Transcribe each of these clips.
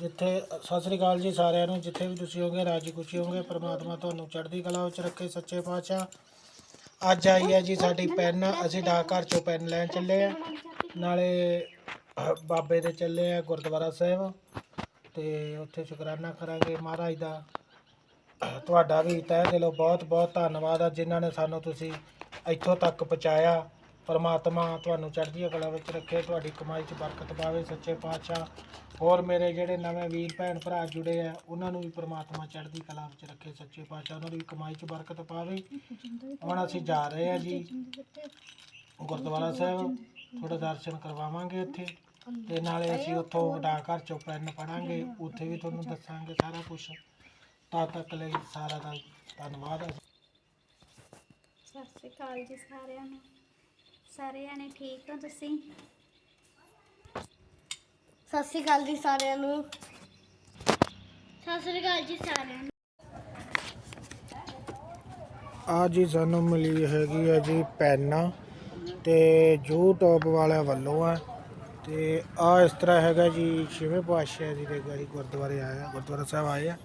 ਜਿੱਥੇ, ਸਤਿ ਸ੍ਰੀ ਅਕਾਲ ਜੀ ਸਾਰਿਆਂ ਨੂੰ, ਜਿੱਥੇ ਵੀ ਤੁਸੀਂ ਹੋਗੇ ਰਾਜੀ ਖੁਸ਼ੀ ਹੋਗੇ ਪ੍ਰਮਾਤਮਾ ਤੁਹਾਨੂੰ ਚੜ੍ਹਦੀ ਕਲਾ ਵਿੱਚ ਰੱਖੇ, ਸੱਚੇ ਪਾਤਸ਼ਾਹ। ਅੱਜ ਆਈ ਹੈ ਜੀ ਸਾਡੀ ਪੈਨ, ਅਸੀਂ ਡਾਕ ਘਰ ਚੋਂ ਪੈਨ ਲੈਣ ਚੱਲੇ ਆ। ਨਾਲੇ ਬਾਬੇ ਦੇ ਚੱਲੇ ਆ ਗੁਰਦੁਆਰਾ ਸਾਹਿਬ। ਤੇ ਉੱਥੇ ਸ਼ੁਕਰਾਨਾ ਕਰਾਂਗੇ ਮਹਾਰਾਜ ਦਾ। ਤੁਹਾਡਾ ਵੀ ਤਹਿ ਦਿਲੋਂ ਬਹੁਤ ਬਹੁਤ ਧੰਨਵਾਦ ਆ, ਜਿਨ੍ਹਾਂ ਨੇ ਸਾਨੂੰ ਤੁਸੀਂ ਇੱਥੋਂ ਤੱਕ ਪਹੁੰਚਾਇਆ। ਪਰਮਾਤਮਾ ਤੁਹਾਨੂੰ ਚੜ੍ਹਦੀ ਕਲਾ ਵਿੱਚ ਰੱਖੇ, ਤੁਹਾਡੀ ਕਮਾਈ 'ਚ ਬਰਕਤ ਪਾਵੇ, ਸੱਚੇ ਪਾਤਸ਼ਾਹ। ਹੋਰ ਮੇਰੇ ਜਿਹੜੇ ਨਵੇਂ ਵੀਰ ਭੈਣ ਭਰਾ ਜੁੜੇ ਆ, ਉਹਨਾਂ ਨੂੰ ਵੀ ਪਰਮਾਤਮਾ ਚੜ੍ਹਦੀ ਕਲਾ ਵਿੱਚ ਰੱਖੇ ਸੱਚੇ ਪਾਤਸ਼ਾਹ, ਉਹਨਾਂ ਦੀ ਕਮਾਈ 'ਚ ਬਰਕਤ ਪਾਵੇ। ਹੁਣ ਅਸੀਂ ਜਾ ਰਹੇ ਆ ਜੀ ਗੁਰਦੁਆਰਾ ਸਾਹਿਬ ਥੋੜਾ ਦਰਸ਼ਨ ਕਰਵਾਵਾਂਗੇ ਇੱਥੇ। ਤੇ ਨਾਲੇ ਅਸੀਂ ਉੱਥੋਂ ਡਾਕ ਘਰ ਚੋਂ ਪੈਨ ਪੜਾਂਗੇ ਉੱਥੇ ਵੀ ਤੁਹਾਨੂੰ ਦੱਸਾਂਗੇ ਸਾਰਾ ਕੁਝ ਤਦ ਤੱਕ ਲਈ ਸਾਰਾ ਦਾ ਧੰਨਵਾਦ ਸਤਿ ਸ਼੍ਰੀ ਅਕਾਲ ਜੀ ਸਾਰਿਆਂ ਨੂੰ। ਸਾਰੇ ਜਾਣੇ ਠੀਕ ਹੋ ਤੁਸੀਂ? ਸਤਿ ਸ਼੍ਰੀ ਅਕਾਲ ਜੀ ਸਾਰਿਆਂ ਨੂੰ। ਸਤਿ ਸ਼੍ਰੀ ਅਕਾਲ ਜੀ ਸਾਰਿਆਂ ਨੂੰ। ਆ ਜੀ ਸਾਨੂੰ ਮਿਲੀ ਹੈਗੀ ਹੈ ਜੀ ਪੈਨ ਤੇ YouTube ਵਾਲਿਆਂ ਵੱਲੋਂ ਆ। ਤੇ ਆ ਇਸ ਤਰ੍ਹਾਂ ਹੈਗਾ ਜੀ ਛੇਵੇਂ ਪਾਤਸ਼ਾਹ ਜੀ ਦੇ ਗਾੜੀ ਗੁਰਦੁਆਰੇ ਆਇਆ ਗੁਰਦੁਆਰਾ ਸਾਹਿਬ ਆਏ ਆ।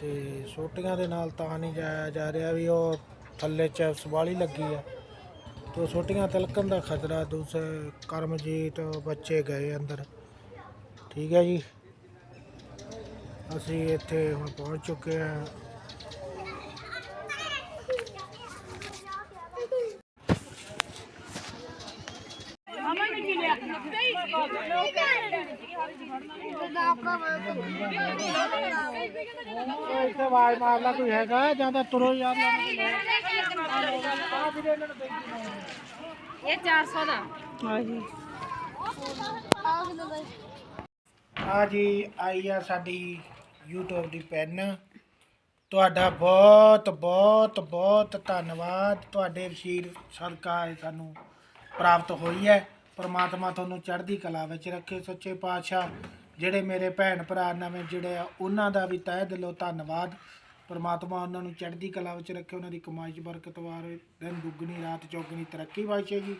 ਤੇ ਛੋਟੀਆਂ ਦੇ ਨਾਲ ਤਾਂ ਨਹੀਂ ਜਾਇਆ ਜਾ ਰਿਹਾ ਵੀ ਉਹ ਥੱਲੇ ਚੈਪਸ ਵਾਲੀ ਲੱਗੀ ਆ। ਤੇ ਛੋਟੀਆਂ ਤਿਲਕਣ ਦਾ ਖਤਰਾ ਦੂਸਰੇ ਕਰਮਜੀਤ ਬੱਚੇ ਗਏ ਅੰਦਰ। ਠੀਕ ਹੈ ਜੀ ਅਸੀਂ ਇੱਥੇ ਹੁਣ ਪਹੁੰਚ ਚੁੱਕੇ ਹਾਂ ਇੱਥੇ ਆਵਾਜ਼ ਮਾਰ ਲਾ ਕੋਈ ਹੈਗਾ ਜਾਂ ਤਾਂ ਤੁਰੋ ਯਾਰ ਇਹ 400 ਦਾ ਆ ਜੀ, ਆਈ ਆ ਸਾਡੀ YouTube ਦੀ ਪੈਨ। ਤੁਹਾਡਾ ਬਹੁਤ ਬਹੁਤ ਬਹੁਤ ਧੰਨਵਾਦ। ਤੁਹਾਡੇ ਵਸੀਰ ਸਦਕਾ ਇਹ ਸਾਨੂੰ ਪ੍ਰਾਪਤ ਹੋਈ ਹੈ। ਪਰਮਾਤਮਾ ਤੁਹਾਨੂੰ ਚੜ੍ਹਦੀ ਕਲਾ ਵਿੱਚ ਰੱਖੇ। ਸੱਚੇ ਪਾਤਸ਼ਾਹ, ਜਿਹੜੇ ਮੇਰੇ ਭੈਣ ਭਰਾ ਨਵੇਂ ਜਿਹੜੇ ਆ, ਉਹਨਾਂ ਦਾ ਵੀ ਤਹਿ ਦਿਲੋਂ ਧੰਨਵਾਦ। ਪਰਮਾਤਮਾ ਉਹਨਾਂ ਨੂੰ ਚੜ੍ਹਦੀ ਕਲਾ ਵਿੱਚ ਰੱਖੇ। ਉਹਨਾਂ ਦੀ ਕਮਾਈ 'ਚ ਬਰਕਤ ਵਾਰੇ ਦਿਨ ਦੁੱਗਣੀ, ਰਾਤ ਚੌਗਣੀ ਤਰੱਕੀ ਬਖਸ਼ੇ ਜੀ।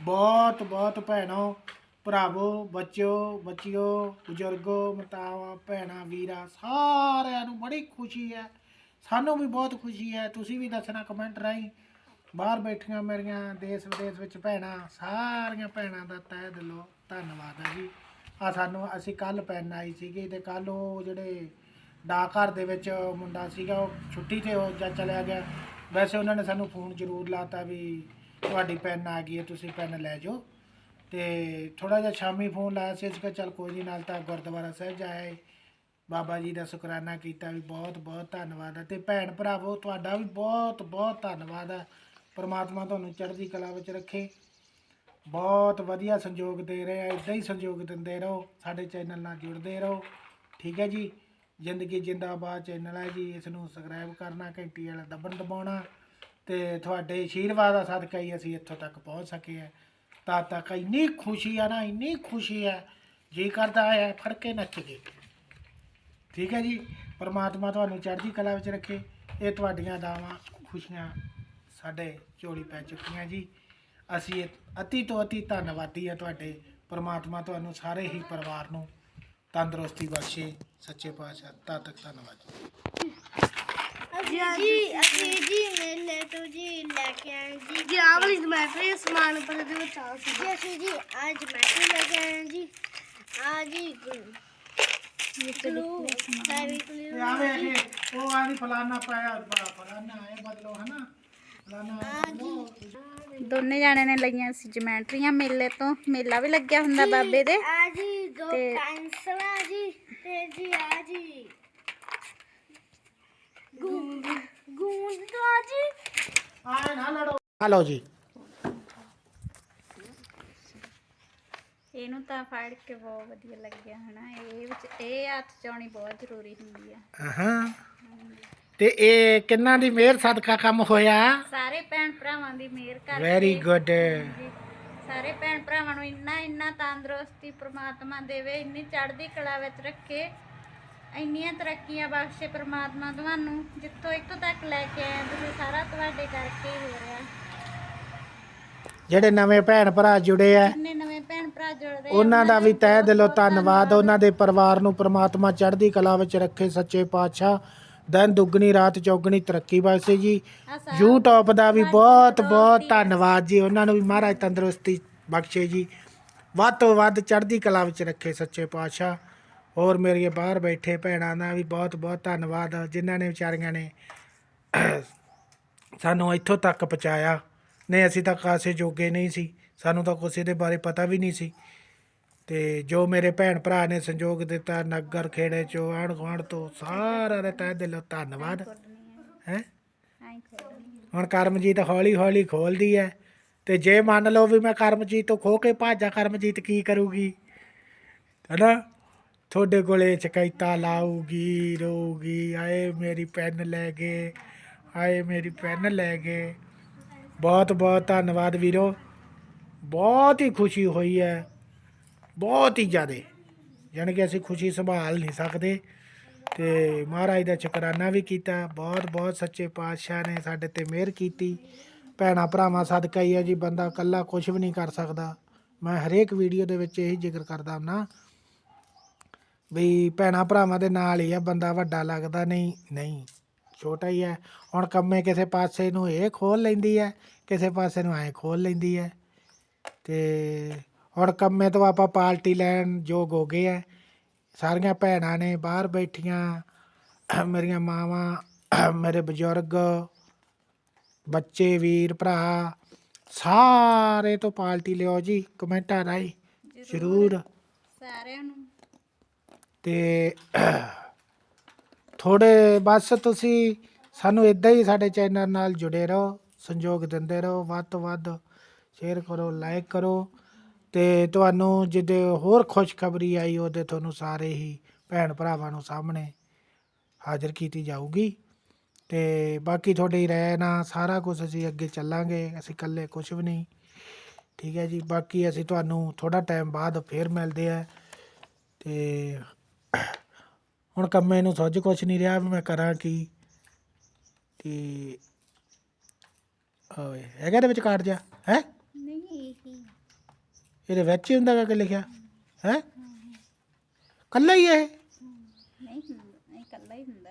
ਬਹੁਤ ਬਹੁਤ ਭੈਣੋ ਭਰਾਵੋ, ਬੱਚਿਓ ਬੱਚਿਓ, ਬਜ਼ੁਰਗੋ, ਮਤਾਵਾ, ਭੈਣਾ, ਵੀਰਾ, ਸਾਰਿਆਂ ਨੂੰ ਬੜੀ ਖੁਸ਼ੀ ਹੈ। ਸਾਨੂੰ ਵੀ ਬਹੁਤ ਖੁਸ਼ੀ ਹੈ। ਤੁਸੀਂ ਵੀ ਦੱਸਣਾ ਕਮੈਂਟ ਰਾਹੀਂ। ਬਾਹਰ ਬੈਠੀਆਂ ਮੇਰੀਆਂ ਦੇਸ਼ ਵਿਦੇਸ਼ ਵਿੱਚ ਭੈਣਾਂ, ਸਾਰੀਆਂ ਭੈਣਾਂ ਦਾ ਤਹਿ ਦਿਲੋਂ ਧੰਨਵਾਦ ਹੈ ਜੀ। ਆ ਸਾਨੂੰ, ਅਸੀਂ ਕੱਲ ਪੈਨ ਆਈ ਸੀਗੀ ਤੇ ਕੱਲ ਉਹ ਜਿਹੜੇ ਡਾਕਘਰ ਦੇ ਵਿੱਚ ਮੁੰਡਾ ਸੀਗਾ, ਉਹ ਛੁੱਟੀ ਤੇ ਉਹ ਜਾਂ ਚਲਿਆ ਗਿਆ। ਵੈਸੇ ਉਹਨਾਂ ਨੇ ਸਾਨੂੰ ਫੋਨ ਜ਼ਰੂਰ ਲਾਤਾ ਵੀ ਤੁਹਾਡੀ ਪੈਨ ਆ ਗਈ ਹੈ, ਤੁਸੀਂ ਪੈਨ ਲੈ ਜਾਓ। ਤੇ ਥੋੜਾ ਜਿਹਾ ਸ਼ਾਮੀ ਫੋਨ ਲਾਇਆ ਸੀ, ਅਸੀਂ ਕਿਹਾ ਚੱਲ ਕੋਈ ਨਹੀਂ ਨਾਲ ਤਾਂ ਗੁਰਦੁਆਰਾ ਸਾਹਿਬ ਜਾਏ ਬਾਬਾ ਜੀ ਦਾ ਸ਼ੁਕਰਾਨਾ ਕੀਤਾ ਵੀ ਬਹੁਤ ਬਹੁਤ ਧੰਨਵਾਦ ਹੈ ਤੇ ਭੈਣ ਭਰਾਵੋ, ਤੁਹਾਡਾ ਵੀ ਬਹੁਤ ਬਹੁਤ ਧੰਨਵਾਦ ਹੈ ਪਰਮਾਤਮਾ ਤੁਹਾਨੂੰ ਚੜ੍ਹਦੀ ਕਲਾ ਵਿੱਚ ਰੱਖੇ। ਬਹੁਤ ਵਧੀਆ ਸੰਯੋਗ ਦੇ ਰਹੇ ਆ ਇਦਾਂ ਹੀ ਸੰਯੋਗ ਦਿੰਦੇ ਰਹੋ, ਸਾਡੇ ਚੈਨਲ ਨਾਲ ਜੁੜਦੇ ਰਹੋ। ਠੀਕ ਹੈ ਜੀ? ਜ਼ਿੰਦਗੀ ਜਿੰਦਾਬਾਦ ਚੈਨਲ ਹੈ ਜੀ ਇਸ ਨੂੰ ਸਬਸਕ੍ਰਾਈਬ ਕਰਨਾ, ਘੰਟੀ ਵਾਲਾ ਦਬਨ ਦਬਾਉਣਾ। ਤੇ ਤੁਹਾਡੇ ਆਸ਼ੀਰਵਾਦ ਦਾ ਸਦਕਾ ਹੀ ਅਸੀਂ ਇੱਥੋਂ ਤੱਕ ਪਹੁੰਚ ਸਕੇ ਆ। ਤਾਂ ਤੱਕ ਇੰਨੀ ਖੁਸ਼ੀ ਆ ਨਾ, ਇੰਨੀ ਖੁਸ਼ੀ ਹੈ ਜੀ ਕਰਦਾ ਹੈ ਫੜ ਕੇ ਨੱਚ ਗਏ ਠੀਕ ਹੈ ਜੀ? ਪਰਮਾਤਮਾ ਤੁਹਾਨੂੰ ਚੜ੍ਹਦੀ ਕਲਾ ਵਿੱਚ ਰੱਖੇ। ਇਹ ਤੁਹਾਡੀਆਂ ਦਾਵਾਂ, ਖੁਸ਼ੀਆਂ ਸਾਡੇ ਝੋਲੀ ਪੈ ਚੁੱਕੀਆਂ ਜੀ। ਅਸੀਂ ਅਤੀ ਤੋਂ ਅਤੀ ਧੰਨਵਾਦੀ ਆ ਤੁਹਾਡੇ। ਪਰਮਾਤਮਾ ਤੁਹਾਨੂੰ ਸਾਰੇ ਹੀ ਪਰਿਵਾਰ ਨੂੰ ਤੰਦਰੁਸਤੀ ਬਖਸ਼ੇ। ਸੱਚੇ ਪਾਤਸ਼ਾਹ, ਤਦ ਤੱਕ ਧੰਨਵਾਦ ਜੀ ਜੀ ਅਸੀਂ ਜੀ ਮੇਲੇ ਤੋਂ ਜੀ ਲੈ ਕੇ ਆਏ ਜੀ ਜੀ ਆਹ ਵਾਲੀ ਸਮੈਟਰੀ ਸਮਾਨ ਪਰ ਦੇ ਵਿੱਚ ਆ ਸੀ ਜੀ ਅਸੀਂ ਜੀ ਅੱਜ ਮੈਟਰੀ ਲੈ ਕੇ ਆਏ ਜੀ ਆ ਜੀ ਕਲੂ ਸਾਰੀ ਕਲੂ ਆਵੇ ਇਹ ਉਹ ਆਂਦੀ ਫਲਾਨਾ ਪਾਇਆ ਬ- ਫਲਾਨਾ ਇਹ ਬਦਲੋ ਹਨਾ ਫਲਾਨਾ ਇਹ ਬਦਲੋ ਦੋਨੇ ਜਾਣੇ ਨੇ ਲਈਆਂ ਸੀ ਜਮੈਟਰੀਆਂ ਮੇਲੇ ਤੋਂ ਮੇਲਾ ਵੀ ਲੱਗਿਆ ਹੁੰਦਾ ਬਾਬੇ ਦੇ ਆ ਜੀ ਦੋ ਤੇ- ਪੈਨਸਲ ਆ ਜੀ ਤੇ ਜੀ ਆ ਜੀ ਗੂੰਦ ਆ ਜੀ ਆਏ ਨਾ ਲੜੋ ਹਲੋ ਜੀ। ਇਹਨੂੰ ਤਾਂ ਫੜ ਕੇ ਬਹੁਤ ਵਧੀਆ ਲੱਗਿਆ ਹਨਾ। ਇਹ ਵਿੱਚ ਇਹ ਹੱਥ ਚਾਉਣੀ ਬਹੁਤ ਜ਼ਰੂਰੀ ਹੁੰਦੀ ਆ। ਹਾਂ ਤੇ ਇਹ ਕਿੰਨਾ ਦੀ ਮਿਹਰ ਸਦਕਾ ਕੰਮ ਹੋਇਆ? ਸਾਰੇ ਭੈਣ ਭਰਾਵਾਂ ਦੀ ਮਿਹਰ ਕਰਕੇ। ਵੈਰੀ ਗੁੱਡ ਜੀ, ਸਾਰੇ ਭੈਣ ਭਰਾਵਾਂ ਨੂੰ ਇੰਨਾ ਇੰਨਾ ਤੰਦਰੁਸਤੀ ਪ੍ਰਮਾਤਮਾ ਦੇਵੇ ਇੰਨੀ ਚੜ੍ਹਦੀ ਕਲਾ ਵਿੱਚ ਰੱਖੇ। ਇੰਨੀਆਂ ਤਰੱਕੀਆਂ ਬਖਸ਼ੇ ਪ੍ਰਮਾਤਮਾ ਤੁਹਾਨੂੰ ਜਿੱਥੋਂ ਇੱਥੋਂ ਤੱਕ ਲੈ ਕੇ ਆਏ ਤੁਸੀਂ ਸਾਰਾ ਤੁਹਾਡੇ ਕਰਕੇ ਹੀ ਹੋ ਰਿਹਾ। ਜਿਹੜੇ ਨਵੇਂ ਭੈਣ ਭਰਾ ਜੁੜੇ ਆ ਜਿੰਨੇ ਨਵੇਂ ਭੈਣ ਭਰਾ ਜੁੜਦੇ ਆ, ਉਹਨਾਂ ਦਾ ਵੀ ਤਹਿ ਦਿਲੋਂ ਧੰਨਵਾਦ ਉਹਨਾਂ ਦੇ ਪਰਿਵਾਰ ਨੂੰ ਪ੍ਰਮਾਤਮਾ ਚੜ੍ਹਦੀ ਕਲਾ ਵਿੱਚ ਰੱਖੇ ਸੱਚੇ ਪਾਤਸ਼ਾਹ। ਦਿਨ ਦੁੱਗਣੀ ਰਾਤ ਚੌਗਣੀ ਤਰੱਕੀ ਬਖਸ਼ੇ ਜੀ। ਆਹ ਸਾਰਾ YouTube ਦਾ ਵੀ ਬਹੁਤ ਬਹੁਤ ਧੰਨਵਾਦ ਜੀ ਉਹਨਾਂ ਨੂੰ ਵੀ ਮਹਾਰਾਜ ਤੰਦਰੁਸਤੀ ਬਖਸ਼ੇ ਜੀ। ਵੱਧ ਤੋਂ ਵੱਧ ਚੜ੍ਹਦੀ ਕਲਾ ਵਿੱਚ ਰੱਖੇ ਸੱਚੇ ਪਾਤਸ਼ਾਹ। ਹੋਰ ਮੇਰੀਆਂ ਬਾਹਰ ਬੈਠੇ ਭੈਣਾਂ ਦਾ ਵੀ ਬਹੁਤ ਬਹੁਤ ਧੰਨਵਾਦ ਜਿਨ੍ਹਾਂ ਨੇ ਵਿਚਾਰੀਆਂ ਨੇ ਸਾਨੂੰ ਇੱਥੋਂ ਤੱਕ ਪਹੁੰਚਾਇਆ। ਨਹੀਂ, ਅਸੀਂ ਤਾਂ ਕਾਸੇ ਜੋਗੇ ਨਹੀਂ ਸੀ। ਸਾਨੂੰ ਤਾਂ ਕੁਛ ਦੇ ਬਾਰੇ ਪਤਾ ਵੀ ਨਹੀਂ ਸੀ। ਤੇ ਜੋ ਮੇਰੇ ਭੈਣ ਭਰਾ ਨੇ ਸੰਯੋਗ ਦਿੱਤਾ ਨਗਰ, ਖੇੜੇ ਚੋਂ, ਆਂਢ ਗੁਆਂਢ ਤੋਂ ਸਾਰਾ ਦਾ ਤਹਿ ਦਿਲੋਂ ਧੰਨਵਾਦ। ਹੈ? ਹੁਣ ਕਰਮਜੀਤ ਹੌਲੀ ਹੌਲੀ ਖੋਲਦੀ ਹੈ। ਤੇ ਜੇ ਮੰਨ ਲਓ ਵੀ ਮੈਂ ਕਰਮਜੀਤ ਤੋਂ ਖੋ ਕੇ ਭਾਜਾ, ਕਰਮਜੀਤ ਕੀ ਕਰੂਗੀ? ਹਨਾ? ਤੁਹਾਡੇ ਕੋਲੇ ਸ਼ਿਕਾਇਤਾਂ ਲਾਊਗੀ, ਰੋਊਗੀ ਆਏ ਮੇਰੀ ਪੈਨ ਲੈ ਗਏ ਆਏ ਮੇਰੀ ਪੈਨ ਲੈ ਗਏ। ਬਹੁਤ ਬਹੁਤ ਧੰਨਵਾਦ ਵੀਰੋ। ਬਹੁਤ ਹੀ ਖੁਸ਼ੀ ਹੋਈ ਹੈ। ਬਹੁਤ ਹੀ ਜ਼ਿਆਦਾ। ਯਾਨੀ ਕਿ ਅਸੀਂ ਖੁਸ਼ੀ ਸੰਭਾਲ ਨਹੀਂ ਸਕਦੇ। ਤੇ ਮਹਾਰਾਜ ਦਾ ਸ਼ੁਕਰਾਨਾ ਵੀ ਕੀਤਾ। ਬਹੁਤ ਬਹੁਤ ਸੱਚੇ ਪਾਤਸ਼ਾਹ ਨੇ ਸਾਡੇ ਤੇ ਮਿਹਰ ਕੀਤੀ। ਭੈਣਾ, ਭਰਾਵਾਂ, ਸਦਕਾ ਹੀ ਹੈ ਜੀ। ਬੰਦਾ ਇਕੱਲਾ ਕੁਝ ਵੀ ਨਹੀਂ ਕਰ ਸਕਦਾ। ਮੈਂ ਹਰੇਕ ਵੀਡੀਓ ਦੇ ਵਿੱਚ ਇਹੀ ਜ਼ਿਕਰ ਕਰਦਾ ਹੁੰਨਾ ਵੀ ਭੈਣਾ ਭਰਾਵਾਂ ਦੇ ਨਾਲ ਹੀ ਆ ਬੰਦਾ ਵੱਡਾ ਲੱਗਦਾ ਨਹੀਂ ਨਹੀਂ ਛੋਟਾ ਹੀ ਹੈ ਹੁਣ ਕੰਮੇ ਕਿਸੇ ਪਾਸੇ ਨੂੰ ਇਹ ਖੋਲ ਲੈਂਦੀ ਹੈ ਕਿਸੇ ਪਾਸੇ ਨੂੰ ਐ ਖੋਲ ਲੈਂਦੀ ਹੈ ਤੇ ਹੁਣ ਕੰਮੇ ਤੋਂ ਆਪਾਂ ਪਾਰਟੀ ਲੈਣ ਯੋਗ ਹੋ ਗਏ ਆ। ਸਾਰੀਆਂ ਭੈਣਾਂ ਨੇ ਬਾਹਰ ਬੈਠੀਆਂ ਮੇਰੀਆਂ ਮਾਵਾਂ ਮੇਰੇ ਬਜ਼ੁਰਗ ਬੱਚੇ ਵੀਰ ਭਰਾ ਸਾਰੇ ਤੋਂ ਪਾਰਟੀ ਲਿਓ ਜੀ ਕਮੈਂਟਾਂ ਰਾਹੀਂ ਜ਼ਰੂਰ। ਸਾਰਿਆਂ ਨੂੰ। ਤੇ ਥੋੜੇ ਬਸ ਤੁਸੀਂ ਸਾਨੂੰ ਇਦਾਂ ਹੀ ਸਾਡੇ ਚੈਨਲ ਨਾਲ ਜੁੜੇ ਰਹੋ ਸੰਯੋਗ ਦਿੰਦੇ ਰਹੋ, ਵੱਧ ਤੋਂ ਵੱਧ ਸ਼ੇਅਰ ਕਰੋ ਲਾਈਕ ਕਰੋ ਤੇ ਤੁਹਾਨੂੰ ਜਿੱਦੇ ਹੋਰ ਖੁਸ਼ਖਬਰੀ ਆਈ ਉਹਦੇ ਤੁਹਾਨੂੰ ਸਾਰੇ ਹੀ ਭੈਣ ਭਰਾਵਾਂ ਨੂੰ ਸਾਹਮਣੇ ਹਾਜ਼ਰ ਕੀਤੀ ਜਾਊਗੀ ਤੇ ਬਾਕੀ ਤੁਹਾਡੀ ਰਾਏ ਨਾਲ ਸਾਰਾ ਕੁਝ ਅਸੀਂ ਅੱਗੇ ਚੱਲਾਂਗੇ, ਅਸੀਂ ਇਕੱਲੇ ਕੁਝ ਵੀ ਨਹੀਂ, ਠੀਕ ਹੈ ਜੀ, ਬਾਕੀ ਅਸੀਂ ਤੁਹਾਨੂੰ ਥੋੜਾ ਟਾਈਮ ਬਾਅਦ ਫੇਰ ਮਿਲਦੇ ਆ ਤੇ ਹੁਣ ਕੰਮੇ ਨੂੰ ਸੁੱਝ ਕੁਛ ਨਹੀਂ ਰਿਹਾ ਵੀ ਮੈਂ ਕਰਾਂ ਕੀ। ਤੇ ਓਏ ਹੈਗਾ ਦੇ ਵਿੱਚ ਕਾਰਡ ਜਾ ਹੈ? ਨਹੀਂ ਇਹੀ ਇਹਦੇ ਵਿੱਚ ਹੀ ਹੁੰਦਾ ਕਿ ਲਿਖਿਆ ਹੈ? ਕੱਲਾ ਹੀ ਇਹ? ਨਹੀਂ ਇਹ ਇਕੱਲਾ ਹੀ ਹੁੰਦਾ।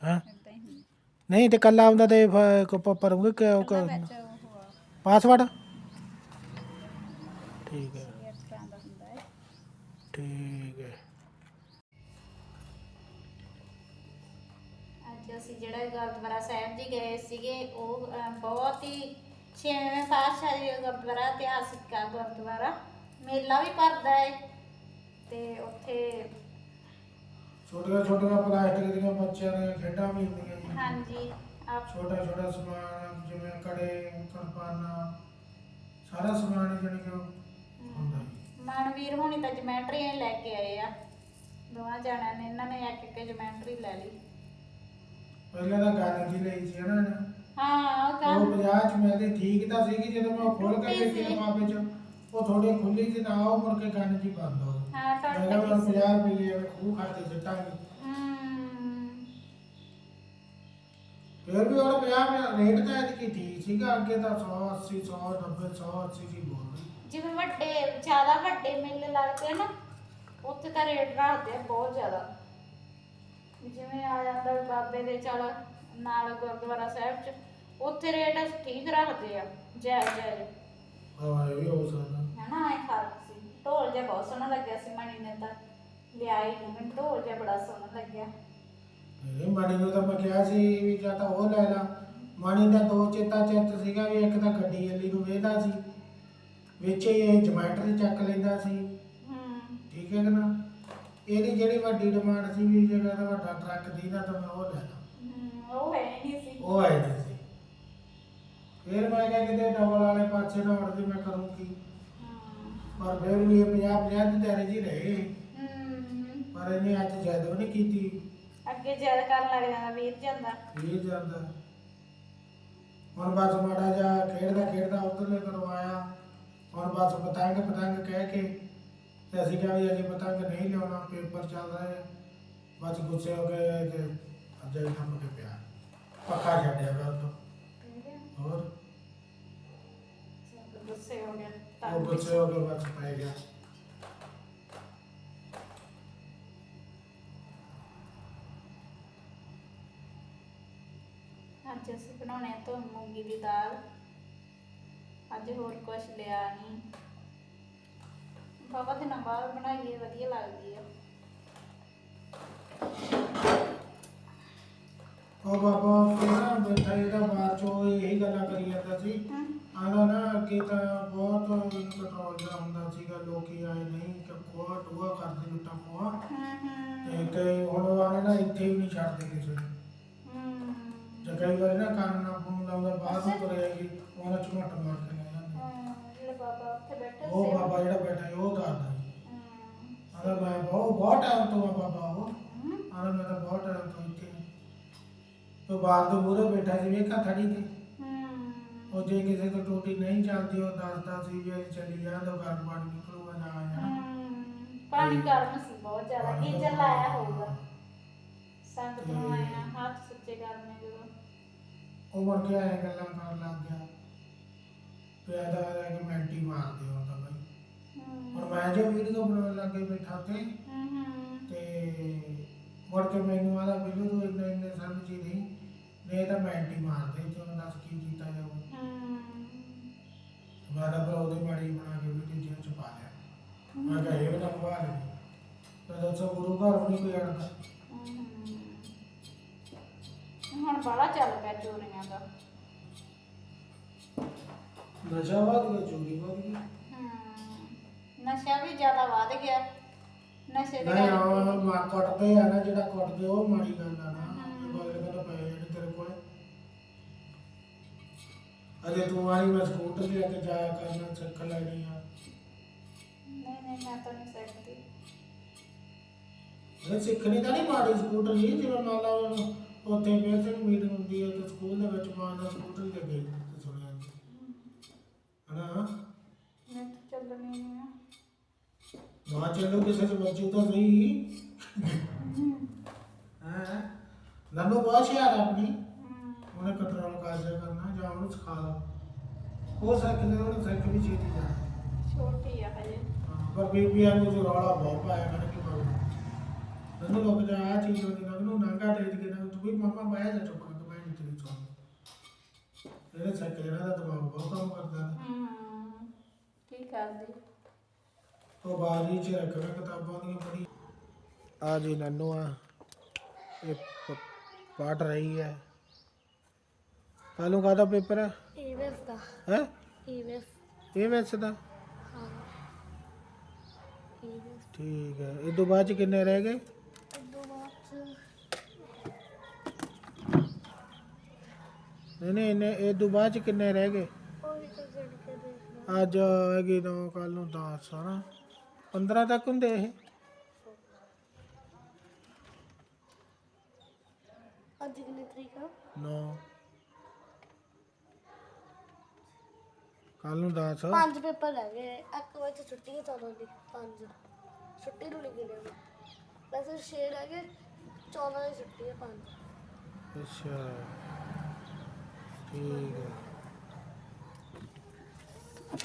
ਹਾਂ। ਇਦਾਂ ਹੀ ਹੁੰਦਾ। ਨਹੀਂ ਤੇ ਕੱਲਾ ਹੁੰਦਾ ਤੇ ਫ- ਕੋ ਉਹ ਕ- ਵਿੱਚ ਉਹ ਆ, ਪਾਸਵਰਡ ਠੀਕ ਹੈ ਇਸ ਤਰ੍ਹਾਂ ਦਾ ਹੁੰਦਾ ਹੈ। ਠੀਕ ਜਿਹੜਾ ਗੁਰਦੁਆਰਾ ਸਾਹਿਬ ਜੀ ਗਏ ਸੀਗੇ ਉਹ ਅਹ, ਬਹੁਤ ਹੀ ਛੇਵੇਂ ਪਾਤਸ਼ਾਹ ਜੀ ਦਾ ਗੁਰਦੁਆਰਾ ਇਤਿਹਾਸਿਕ ਆ ਗੁਰਦੁਆਰਾ। ਮੇਲਾ ਵੀ ਭਰਦਾ ਹੈ ਤੇ ਉੱਥੇ ਛੋਟੀਆਂ ਛੋਟੀਆਂ ਪਲਾਸਟਿਕ ਦੀਆਂ ਬੱਚਿਆਂ ਦੀਆਂ ਖੇਡਾਂ ਵੀ ਹੁੰਦੀਆਂ ਜੀ ਹਾਂਜੀ ਆਪ ਛੋਟਾ ਛੋਟਾ ਸਮਾਨ ਜਿਵੇਂ ਕੜੇ ਕਣਪਾਨਾ ਸਾਰਾ ਸਮਾਨ ਹੀ ਜਾਣੀ ਕਿ ਉਹ ਹੁੰਦਾ ਜੀ ਮਨਵੀਰ ਹੁਣੀ ਤਾਂ ਜਮੈਟਰੀਆਂ ਹੀ ਲੈ ਕੇ ਆਏ ਆ। ਦੋਵਾਂ ਜਣਿਆਂ ਨੇ ਇਹਨਾਂ ਨੇ ਇੱਕ ਇੱਕ ਜਮੈਟਰੀ ਲੈ ਲਈ। ਪਹਿਲਾਂ ਤਾਂ ਗਾਣੇ ਦੀ ਲਈ ਸੀ ਇਹਨਾਂ ਨੇ। ਹਾਂ ਉਹ ਉਹ ਕੰਮ 50 ਚ ਮਿਲਦੀ ਠੀਕ ਤਾਂ ਸੀਗੀ ਜਦੋਂ ਮੈਂ ਖੋਲ ਕੇ ਟੁੱਟੀ ਦੇਖੀ ਸੀ। ਲਫਾਫੇ ਚ ਉਹ ਥੋੜੀ ਖੁੱਲੀ ਸੀ ਨਾ ਉਹ ਮੁੜ ਕੇ ਗਾਣੇ ਜੀ ਬੰਦ ਹੋ ਗਈ। ਹਾਂ ਮੈਂ ਕਿਹਾ ਟੁੱਟ ਮੈਂ ਸੀ। 50 ਰੁਪਏ ਮੈਂ ਖੂਹ ਖਾਤੇ ਸਿੱਟਾਂਗੇ। ਫਿਰ ਵੀ ਉਹ 50 ਮੈਂ ਰੇਟ ਤਾਂ ਇਹਦੀ ਠੀਕ ਸੀਗਾ ਅੱਗੇ ਤਾਂ 100 80 100 90 100 80 ਦੀ ਬੋਲਦੀ। ਜਿਵੇਂ ਵੱਡੇ ਜ਼ਿਆਦਾ ਵੱਡੇ ਮੇਲੇ ਲੱਗਦੇ ਆ ਨਾ ਉੱਥੇ ਤਾਂ ਰੇਟ ਰੱਖਦੇ ਆ ਬਹੁਤ ਜ਼ਿਆਦਾ। ਜਿਵੇਂ ਆ ਜਾਂਦਾ ਬਾਬੇ ਦੇ ਚਲ ਨਾਲ ਗੁਰਦੁਆਰਾ ਸਾਹਿਬ ਚ ਉੱਥੇ ਰੇਟ ਠੀਕ ਰੱਖਦੇ ਆ ਜਾਇਜ਼ ਜਾਇਜ਼ ਹਾਂ ਇਹ ਵੀ ਹੋ ਸਕਦਾ। ਹਨਾ ਐ ਫ਼ਰਕ ਸੀ। ਢੋਲ ਜਿਹਾ ਬਹੁਤ ਸੋਹਣਾ ਲੱਗਿਆ ਸੀ ਮਣੀ ਨੇ ਤਾਂ। ਲਿਆ ਹੀ ਨਹੀਂ ਮੈਨੂੰ ਢੋਲ ਜਿਹਾ ਬੜਾ ਸੋਹਣਾ ਲੱਗਿਆ। ਇਹ ਮਾਣੀ ਨੂੰ ਤਾਂ ਮੈਂ ਕਿਹਾ ਸੀ ਵੀ ਜਾਂ ਤਾਂ ਉਹ ਲੈ ਲਾ। ਮਾਣੀ ਦਾ ਦੋ ਚੇਤਾ ਚਿੱਤ ਸੀਗਾ ਵੀ ਇੱਕ ਤਾਂ ਗੱਡੀ ਵਾਲੀ ਨੂੰ ਵੇਹਦਾ ਸੀ। ਵਿੱਚ ਇਹ ਜਮੈਟਰੀ ਚੱਕ ਲੈਂਦਾ ਸੀ। ਹੂੰ। ਠੀਕ ਹੈ ਕਿ ਨਾ? ਇਹਦੀ ਜਿਹੜੀ ਵੱਡੀ ਡਿਮਾਂਡ ਸੀ ਵੀ ਜੇ ਕਹਿੰਦਾ ਵੱਡਾ ਟਰੱਕ ਦੀਦਾ ਤਾਂ ਮੈਂ ਉਹ ਲੈ ਲਾਂ। ਉਹ ਹੈ ਹੀ ਨਹੀਂ ਸੀ। ਉਹ ਆਏ ਨਹੀਂ ਸੀ। ਫਿਰ ਮੈਂ ਕਿਹਾ ਕਿਤੇ ਡਬਲ ਵਾਲੇ ਪਾਸੇ ਨਾ ਉੜਦੀ ਮੈਂ ਕਰੂੰ ਕੀ? ਹੂੰ। ਪਰ ਫਿਰ ਵੀ ਇਹ 50 50 ਦੀ ਤਿਆਰੀ ਜੀ ਰਹੇ। ਹੂੰ। ਪਰ ਇਹਨੇ ਅੱਜ ਜ਼ਿਆਦਾ ਵੀ ਨਹੀਂ ਕੀਤੀ। ਅੱਗੇ ਜ਼ਿਆਦਾ ਕਰਨ ਲੱਗ ਜਾਂਦਾ ਵੀਰ ਜਾਂਦਾ। ਇਹ ਜਾਂਦਾ। ਹੁਣ ਬਸ ਮਾੜਾ ਜਿਹਾ ਖੇਡਦਾ ਖੇਡਦਾ ਉਧਰਲੇ ਕਰਵਾਇਆ। ਹੁਣ ਬਸ ਪਤੰਗ ਪਤੰਗ ਕਹਿ ਕੇ ਤੇ ਅਸੀਂ ਕਿਹਾ ਵੀ ਅਜੇ ਪਤੰਗ ਨਹੀਂ ਲਿਆਉਣਾ ਪੇਪਰ ਚੱਲ ਰਿਹਾ ਹੈ ਬਸ ਗੁੱਸੇ ਹੋ ਗਏ ਤੇ ਅੱਜੇ ਕੰਮ ਤੇ ਪਿਆ। ਪੱਖਾ ਛੱਡਿਆ ਪਿਆ ਉਦੋਂ ਹੋਰ? ਗੁੱਸੇ ਹੋ ਗਿਆ ਤਾਂ ਉਹ ਗੁੱਸੇ ਹੋ ਕੇ ਬਸ ਪੈ ਗਿਆ। ਅੱਜ ਅਸੀਂ ਬਣਾਉਣੇ ਤੋਂ ਮੂੰਗੀ ਦੀ ਦਾਲ। ਅੱਜ ਹੋਰ ਕੁਝ ਲਿਆ ਨਹੀਂ ਬਾਬਾ ਦਿਨਾਂ ਬਾਅਦ ਬਣਾਈਏ ਵਧੀਆ ਲੱਗਦੀ ਆ। ਉਹ ਬਾਬਾ ਫਿਰ ਬੈਠਾ ਇਹਦਾ ਬਾਅਦ ਚੋਂ ਇਹੀ ਗੱਲਾਂ ਕਰੀ ਜਾਂਦਾ ਸੀ। ਆਣਾ ਨਾ ਅੱਗੇ ਤਾਂ ਬਹੁਤ ਕੰਟਰੋਲ ਦਾ ਹੁੰਦਾ ਸੀਗਾ ਲੋਕੀ ਆਏ ਨਹੀਂ ਕਿ ਕੋਆ ਟੂਆ ਕਰਦੇ ਲੁੱਟਾ ਕੋਆ ਹੂੰ ਹੂੰ। ਤੇ ਕਈ ਹੁਣ ਆਣੇ ਨਾ ਇੱਥੇ ਵੀ ਨਹੀਂ ਛੱਡਦੇ ਕਿਸੇ ਨੂੰ। ਹੂੰ। ਜੇ ਕਈ ਵਾਰੀ ਨਾ ਕੰਨ ਨਾ ਫੋਨ ਲਾਉਂਦਾ ਬਾਹਰ ਨੂੰ ਤੁਰੇਗੀ ਉਹਨਾਂ ਝਮਟ ਮਾਰ ਕੇ ਜਿਹੜਾ ਬਾਬਾ ਉੱਥੇ ਬੈਠਾ ਉਹ ਸੀ ਬਾਬਾ ਜਿਹੜਾ ਬੈਠਾ ਸੀ, ਉਹ ਦੱਸਦਾ ਸੀ ਹੂੰ ਆਂਦਾ ਮੈਂ ਬਹੁਤ ਬਹੁਤ ਟਾਈਮ ਤੋਂ ਆ ਬਾਬਾ ਉਹ ਹੂੰ ਆਂਦਾ ਮੈਂ ਤਾਂ ਬਹੁਤ ਟਾਈਮ ਤੋਂ ਇੱਥੇ ਤੋਂ ਬਾਹਰ ਦੇ ਮੂਹਰੇ ਬੈਠਾ ਸੀ ਵੇਖਾ ਥੜੀ ਤੇ ਹੂੰ ਉਹ ਜੇ ਕਿਸੇ ਤੋਂ ਟੋਟੀ ਨਹੀਂ ਚੱਲਦੀ ਉਹ ਦੱਸਦਾ ਸੀ ਵੀ ਇਹ ਚੱਲੀ ਜਾ ਤਾਂ ਗਰਮ ਪਾਣੀ ਨਿਕਲੂਗਾ ਨਾ ਆਇਆ ਹੂੰ। ਪਾਣੀ ਗਰਮ ਸੀ ਬਹੁਤ ਜ਼ਿਆਦਾ ਗੀਜ਼ਰ ਲਾਇਆ ਹੋਊਗਾ ਸੰਗਤ ਨੂੰ ਆਇਆ ਹੱਥ ਸੁੱਚੇ ਕਰਨੇ ਜਦੋਂ ਉਹ ਮੁੜ ਕੇ ਆਏ ਗੱਲਾਂ ਕਰਨ ਲੱਗ ਗਿਆ ਪਿਆਦਾ ਰਹਿ ਕੇ ਮੈਂਟੀ ਮਾਰਦੇ ਹੋ ਤਾਂ ਬਈ। ਹੁਣ ਮੈਂ ਜੋ ਵੀਡੀਓ ਬਣਾਉਣ ਲੱਗੇ ਬੈਠਾ ਤੇ ਤੇ ਮੁੜ ਕੇ ਮੈਨੂੰ ਆਦਾ ਬਿੱਲੂ ਤੂੰ ਇੰਨੇ ਇੰਨੇ ਸਮਝੀ ਨਹੀਂ। ਨਹੀਂ ਤਾਂ ਮੈਂਟੀ ਮਾਰਦੇ ਤੂੰ ਦੱਸ ਕੀ ਕੀਤਾ ਜਾਊ। ਹੂੰ। ਮੈਂ ਤਾਂ ਫਿਰ ਉਹਦੀ ਮਾੜੀ ਬਣਾ ਕੇ ਵੀਡੀਓ ਜੇਬ ਚ ਪਾ ਲਿਆ। ਮੈਂ ਕਿਹਾ ਇਹ ਵੀ ਨਾ ਪਵਾ ਲੈ ਤਾਂ ਦੱਸੋ ਗੁਰੂ ਘਰ ਵੀ ਨਹੀਂ ਕੋਈ ਅੜਦਾ। ਹੁਣ ਬੜਾ ਚੱਲ ਪਿਆ ਚੋਰੀਆਂ ਦਾ। ਨਸ਼ਾ ਵੱਧ ਗਿਆ ਚੋਰੀ ਵੱਧ ਗਈ। ਹੂੰ ਨਸ਼ਾ ਵੀ ਜ਼ਿਆਦਾ ਵੱਧ ਗਿਆ। ਨਸ਼ੇ ਦੇ ਨਹੀਂ ਕਰਕੇ ਉਹ ਮਾ ਕੁੱਟਦੇ ਆ ਨਾ ਜਿਹੜਾ ਕੁੱਟਦੇ ਉਹ ਮਾੜੀ ਗੱਲ ਆ ਨਾ। ਬਗਲ ਕਹਿੰਦਾ ਪਏ ਜਿਹੜੇ ਤੇਰੇ ਕੋਲੇ। ਅਜੇ ਤੂੰ ਆਈ ਮੈਂ ਸਕੂਟਰ ਲੈ ਕੇ ਜਾਇਆ ਕਰਨਾ ਸਿੱਖ ਲੈਣੀ ਆ ਨਹੀਂ ਨਹੀਂ ਮੈਂ ਤਾਂ ਨਹੀਂ ਸਕਦੀ ਇਹ ਸਿੱਖਣੀ ਤਾਂ ਨਹੀਂ ਮਾੜੀ ਸਕੂਟਰ ਹੀ ਜਿਵੇਂ ਮੰਨ ਲਾ ਉਹਨੂੰ ਉੱਥੇ ਬੇਸਿਕ ਮੀਟਿੰਗ ਹੁੰਦੀ ਹੈ ਤੇ ਸਕੂਲ ਦੇ ਵਿੱਚ ਮਾਨ ਦਾ ਸਕੂਟਰ ਜੀ ਹਨਾ? ਮੈਂ ਤਾਂ ਚੱਲਣੀ ਨਹੀਂ ਆ। ਨਾ ਚੱਲੋ ਕਿਸੇ ਚ ਬੱਚੂ ਤਾਂ ਸਹੀ। ਹਾਂ? ਨੰਨੂ ਬਹੁਤ ਸ਼ਿਆਰ ਆਪਣੀ। ਹੂੰ। ਉਹਨੇ ਕੰਟਰੋਲ ਕਰ ਜਾ ਕਰਨਾ ਜਾਂ ਉਹਨੂੰ ਸਿਖਾ ਲਓ ਹੋ ਸਕਦਾ ਉਹਨੂੰ ਸਿੱਖ ਵੀ ਛੇਤੀ ਜਾ ਛੋਟੀ ਆ ਹਜੇ। ਪਰ ਬੀਬੀਆਂ ਨੂੰ ਜੋ ਰੌਲਾ ਬਹੁਤ ਪਾਇਆ ਕਰ ਕਿ ਨੰਨੂ ਲੋਕ ਜਾ ਆ ਚੀਜ਼ ਹੁੰਦੀ ਨਾ ਨੂੰ ਨਾਂਗਾ ਦੇ ਦੇ ਨਾ ਤੂੰ ਵੀ ਮਾਮਾ ਬਾਇਆ ਜਾ ਚੁੱਪ ਮੈਂ ਚੋਂ ਇਹਨੇ ਸਿੱਖ ਜਿਹੜਾ ਦਾ ਦਿਮਾਗ ਬਹੁਤ ਕੰਮ ਕਰਦਾ ਨਾ। ਹੂੰ ਕੀ ਕਰਦੀ? ਉਹ ਬਾਰੀ ਚ ਰੱਖਣਾ ਕਿਤਾਬਾਂ ਦੀਆਂ ਪੜੀ ਆ ਜੀ ਨੰਨੂ ਆ ਇਹ ਪ- ਪੜ੍ਹ ਰਹੀ ਹੈ। ਕੱਲੋਂ ਕਾਹਦਾ ਪੇਪਰ ਹੈ ਈਵੈਸ ਦਾ। ਹੈ? ਈਵੈਸ। ਇਹ ਮੈਥ ਦਾ? ਹਾਂ। ਈਵੈਸ। ਠੀਕ ਹੈ ਇਹ ਤੋਂ ਬਾਅਦ ਚ ਕਿੰਨੇ ਰਹਿ ਗਏ ਅਦੋਂ ਬਾਅਦ ਚ ਨਹੀਂ ਨਹੀਂ ਇਹਨੇ ਇਹ ਤੋਂ ਬਾਅਦ ਚ ਕਿੰਨੇ ਰਹਿ ਗਏ? ਉਹ ਤਾਂ ਕੇ ਅੱਜ ਹੈਗੀ ਨੌ ਕੱਲ ਨੂੰ 10 ਹਨਾ? 15 ਤੱਕ ਹੁੰਦੇ ਇਹ? ਅੱਜ ਕਿੰਨੀ ਤਰੀਕ ਆ? 9 ਕੱਲ ਨੂੰ 10 ਪੰਜ ਪੇਪਰ ਰਹਿ ਗਏ। ਇੱਕ ਵਜੇ ਛੁੱਟੀ ਹੈ ਚੌਦਾਂ ਦੀ ਪੰਜ। ਛੁੱਟੀ ਨੂੰ ਨਹੀਂ ਗਿਣੇ ਵੈਸੇ ਛੇ ਰਹਿ ਗਏ 14 ਦੀ ਛੁੱਟੀ ਹੈ ਪੰਜ। ਅੱਛਾ। ਠੀਕ ਹੈ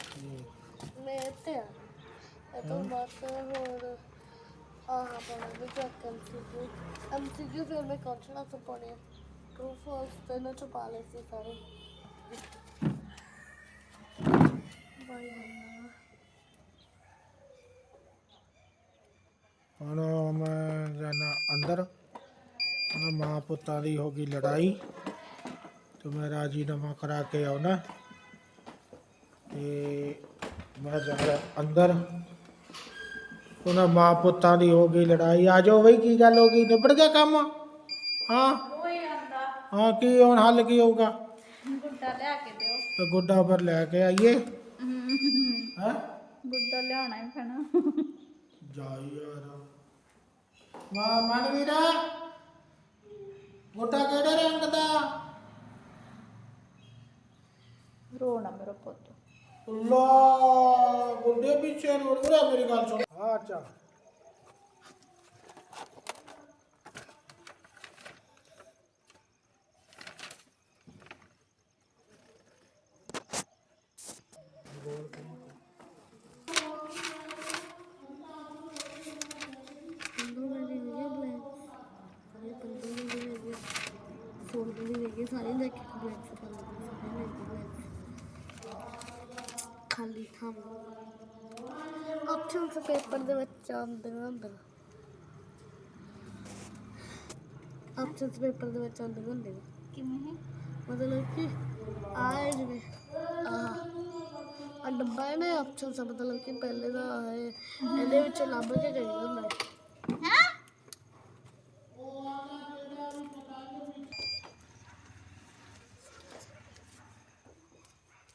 ਠੀਕ ਮੈਂ ਇੱਥੇ ਆ ਇਹ ਤੋਂ ਬਾਅਦ ਹੋਰ ਆਹ ਪੜਾ ਦੇ ਚੈੱਕ ਐਮਸੀਕਿਊ ਐਮਸੀਕਿਊ ਫਿਰ ਮੈਂ ਕੌਨਸਲ ਆਫ ਪੜਿਆ ਟਰੂ ਫਾਲਸ ਤਿੰਨੋਂ ਚ ਪਾ ਲਏ ਸੀ ਸਾਰੇ ਬਾਈ ਬੰਦਾ ਹੁਣ ਮੈਂ ਜਾਣਾ ਅੰਦਰ। ਹੁਣ ਮਾਂ ਪੁੱਤਾਂ ਦੀ ਹੋ ਗਈ ਲੜਾਈ। ਤੇ ਮੈਂ ਰਾਜੀਨਾਮਾ ਕਰਾ ਕੇ ਆਉਣਾ ਤੇ ਮੈਂ ਜਾਣਾ ਅੰਦਰ ਉਹਨਾਂ ਮਾਂ ਪੁੱਤਾਂ ਦੀ ਹੋ ਗਈ ਲੜਾਈ ਆ ਜਾਓ ਬਈ ਕੀ ਗੱਲ ਹੋ ਗਈ ਨਿਬੜ ਗਿਆ ਕੰਮ ਹਾਂ ਹਾਂ ਕੀ ਹੁਣ ਹੱਲ ਕੀ ਹੋਊਗਾ ਗੁੱਡਾ ਲਿਆ ਕੇ ਦਿਓ ਤੇ ਗੁੱਡਾ ਪਰ ਲੈ ਕੇ ਆਈਏ ਹਾਂ ਗੁੱਡਾ ਲਿਆਉਣਾ ਹੀ ਪੈਣਾ ਜਾ ਯਾਰ ਮਾ ਮਨਵੀਰਾ ਗੁੱਡਾ ਕਿਹੜੇ ਰੰਗ ਦਾ ਰੋਣਾ ਮੇਰਾ ਪੁੱਤ। ਲਾ ਗੁੱਡੇ ਪਿੱਛੇ ਨੂੰ ਉਰਾ ਮੇਰੀ ਗੱਲ ਸੁਣ। ਹਾਂ ਅੱਛਾ ਖਾਲੀ ਥਾਂ ਆਪਸ਼ਨ ਪੇਪਰ ਦੇ ਵਿੱਚ ਆਉਂਦੇ ਹੁੰਦੇ ਨੇ ਆਪਸ਼ਨ ਪੇਪਰ ਦੇ ਵਿੱਚ ਆਉਂਦੇ ਹੁੰਦੇ ਨੇ ਕਿਵੇਂ ਮਤਲਬ ਕਿ ਆਏ ਜਿਵੇਂ ਆਹ ਆ ਡੱਬਾ ਹੈ ਨਾ ਆਪਸ਼ਨ ਸਭ ਮਤਲਬ ਕਿ ਪਹਿਲੇ ਦਾ ਹੈ ਇਹਦੇ ਵਿੱਚ ਲੱਭ ਕੇ ਗਈ ਹੁੰਦਾ ਹੈ ਹਾਂ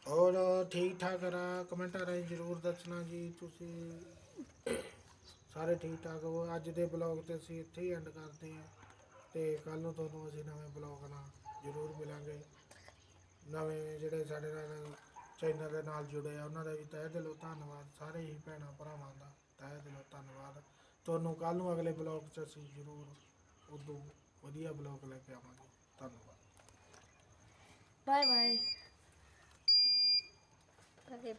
ਔਰ ਠੀਕ ਠਾਕ ਰਾ ਕਮੈਂਟਾਂ ਰਾਹੀਂ ਜਰੂਰ ਦੱਸਣਾ ਜੀ, ਤੁਸੀਂ ਸਾਰੇ ਠੀਕ ਠਾਕ ਹੋ। ਅੱਜ ਦੇ ਬਲੌਗ ਤੇ ਅਸੀਂ ਇੱਥੇ ਹੀ ਐਂਡ ਕਰਦੇ ਹਾਂ ਤੇ ਕੱਲ ਨੂੰ ਤੁਹਾਨੂੰ ਅਸੀਂ ਨਵੇਂ ਬਲੌਗ ਨਾਲ ਜਰੂਰ ਮਿਲਾਂਗੇ। ਨਵੇਂ ਜਿਹੜੇ ਸਾਡੇ ਨਾਲ ਚੈਨਲ ਦੇ ਨਾਲ ਜੁੜੇ ਆ, ਉਹਨਾਂ ਦਾ ਵੀ ਤਹਿ ਦਿਲੋਂ ਧੰਨਵਾਦ, ਸਾਰੇ ਹੀ ਭੈਣਾਂ ਭਰਾਵਾਂ ਦਾ ਤਹਿ ਦਿਲੋਂ ਧੰਨਵਾਦ। ਤੁਹਾਨੂੰ ਕੱਲ ਨੂੰ ਅਗਲੇ ਬਲੌਗ 'ਚ ਅਸੀਂ ਜਰੂਰ ਉਦੋਂ ਵਧੀਆ ਬਲੌਗ ਲੈ ਕੇ ਆਵਾਂਗੇ। ਧੰਨਵਾਦ। Bye bye 他可以